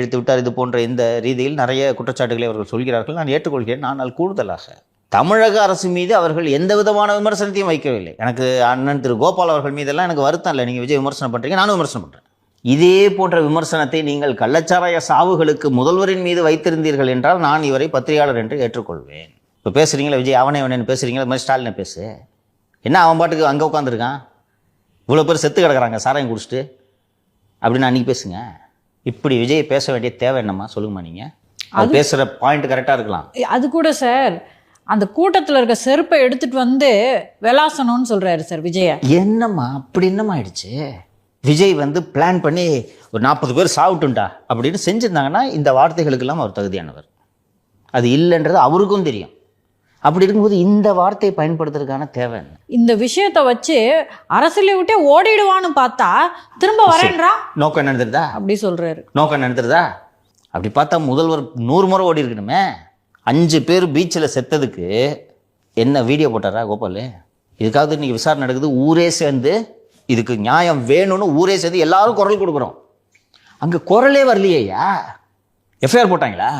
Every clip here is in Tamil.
இழுத்து விட்டார் இது போன்ற இந்த ரீதியில் நிறைய குற்றச்சாட்டுகளை அவர்கள் சொல்கிறார்கள். நான் ஏற்றுக்கொள்கிறேன். ஆனால் கூடுதலாக தமிழக அரசு மீது அவர்கள் எந்த விதமான விமர்சனத்தையும் வைக்கவில்லை. எனக்கு அண்ணன் திரு கோபால் அவர்கள் மீதெல்லாம் எனக்கு வருத்தம் இல்லை. நீங்கள் விஜய் விமர்சனம் பண்ணுறீங்க நானும் விமர்சனம் பண்ணுறேன் இதே போன்ற விமர்சனத்தை நீங்கள் கள்ளச்சாராய சாவுகளுக்கு முதல்வரின் மீது வைத்திருந்தீர்கள் என்றால் நான் இவரை பத்திரிகையாளர் என்று ஏற்றுக்கொள்வேன். இப்போ பேசுகிறீங்களா விஜய் அவனே அவனேன்னு பேசுகிறீங்களா மாதிரி ஸ்டாலினை பேசு. என்ன அவன் பாட்டுக்கு அங்கே உட்காந்துருக்கான் இவ்வளோ பேர் செத்து கிடக்குறாங்க சாராயம் குடிச்சிட்டு. அப்படின்னு அன்றைக்கி பேசுங்க. இப்படி விஜய் பேச வேண்டிய தேவை என்னம்மா? சொல்லுங்கம்மா நீங்கள் அது பேசுகிற பாயிண்ட் கரெக்டாக இருக்கலாம். அது கூட சார் அந்த கூட்டத்தில் இருக்க செருப்பை எடுத்துட்டு வந்து விளாசணும்னு சொல்றாரு சார் விஜய. என்னம்மா? அப்படி என்னம்மா ஆயிடுச்சு? விஜய் வந்து பிளான் பண்ணி ஒரு நாற்பது பேர் சாப்பிட்டுண்டா அப்படின்னு செஞ்சுருந்தாங்கன்னா இந்த வார்த்தைகளுக்கெல்லாம் அவர் தகுதியானவர். அது இல்லைன்றது அவருக்கும் தெரியும். அப்படி இருக்கும்போது இந்த வார்த்தையை பயன்படுத்துறதுக்கான தேவை இந்த விஷயத்தை வச்சு அரசியலை விட்டே ஓடிடுவான்னு பார்த்தா திரும்ப வரேன்றான் நோக்கம் தெரியுதா? அப்படி சொல்றாரு. நோக்கம் தெரியுதா? அப்படி பார்த்தா முதல்வர் நூறு முறை ஓடி இருக்கணுமே. அஞ்சு பேர் பீச்சில் செத்ததுக்கு என்ன வீடியோ போட்டாரா கோபால்? இதுக்காவது இன்னைக்கு விசாரணை நடக்குது ஊரே சேர்ந்து இதுக்கு நியாயம் வேணும்னு ஊரே சேர்ந்து எல்லாரும் குரல் கொடுக்குறோம். அங்கே குரலே வரலையேயா எஃப்ஐஆர் போட்டாங்களா?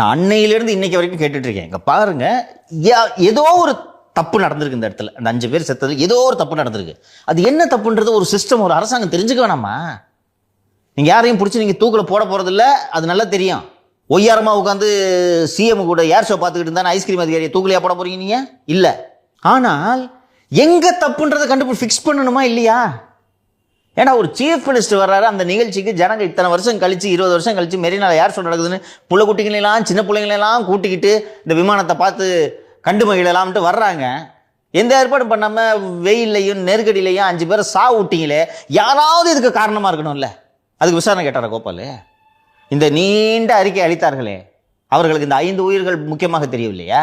நான் அன்னையிலேருந்து இன்னைக்கு வரைக்கும் கேட்டுட்ருக்கேன். இங்கே பாருங்க ஏதோ ஒரு தப்பு நடந்திருக்கு இந்த இடத்துல. அந்த அஞ்சு பேர் செத்தது ஏதோ ஒரு தப்பு நடந்திருக்கு. அது என்ன தப்புன்றது ஒரு சிஸ்டம் ஒரு அரசாங்கம் தெரிஞ்சுக்க வேணாமா? நீங்கள் யாரையும் பிடிச்சி நீங்கள் தூக்கில் போட போகிறதில்ல அது நல்லா தெரியும். ஒய்யாரமாக உட்காந்து சிஎம் கூட ஏர் ஷோ பார்த்துக்கிட்டு இருந்தா ஐஸ்கிரீம் அதிகாரியை தூக்கிலையா போட போகிறீங்க நீங்கள் இல்லை. ஆனால் எங்கே தப்புன்றதை கண்டுபிடி ஃபிக்ஸ் பண்ணணுமா இல்லையா? ஏன்னா ஒரு சீஃப் மினிஸ்டர் வர்றாரு அந்த நிகழ்ச்சிக்கு ஜனங்க இத்தனை வருஷம் கழிச்சு இருபது வருஷம் கழிச்சு மெரினால யார் சொல்ல நடக்குதுன்னு புள்ள குட்டிங்களெல்லாம் சின்ன பிள்ளைங்களெல்லாம் கூட்டிக்கிட்டு இந்த விமானத்தை பார்த்து கண்டு மகிழலாம்ட்டு வர்றாங்க. எந்த ஏற்பாடும் பண்ணாமல் வெயில்லையும் நெருக்கடியிலையும் அஞ்சு பேரை சா விட்டீங்களே யாராவது இதுக்கு காரணமாக இருக்கணும்ல? அதுக்கு விசாரணை கேட்டாரா கோபால்? இந்த நீண்ட அறிக்கை அளித்தார்களே அவர்களுக்கு இந்த ஐந்து உயிர்கள் முக்கியமாக தெரியவில்லையா?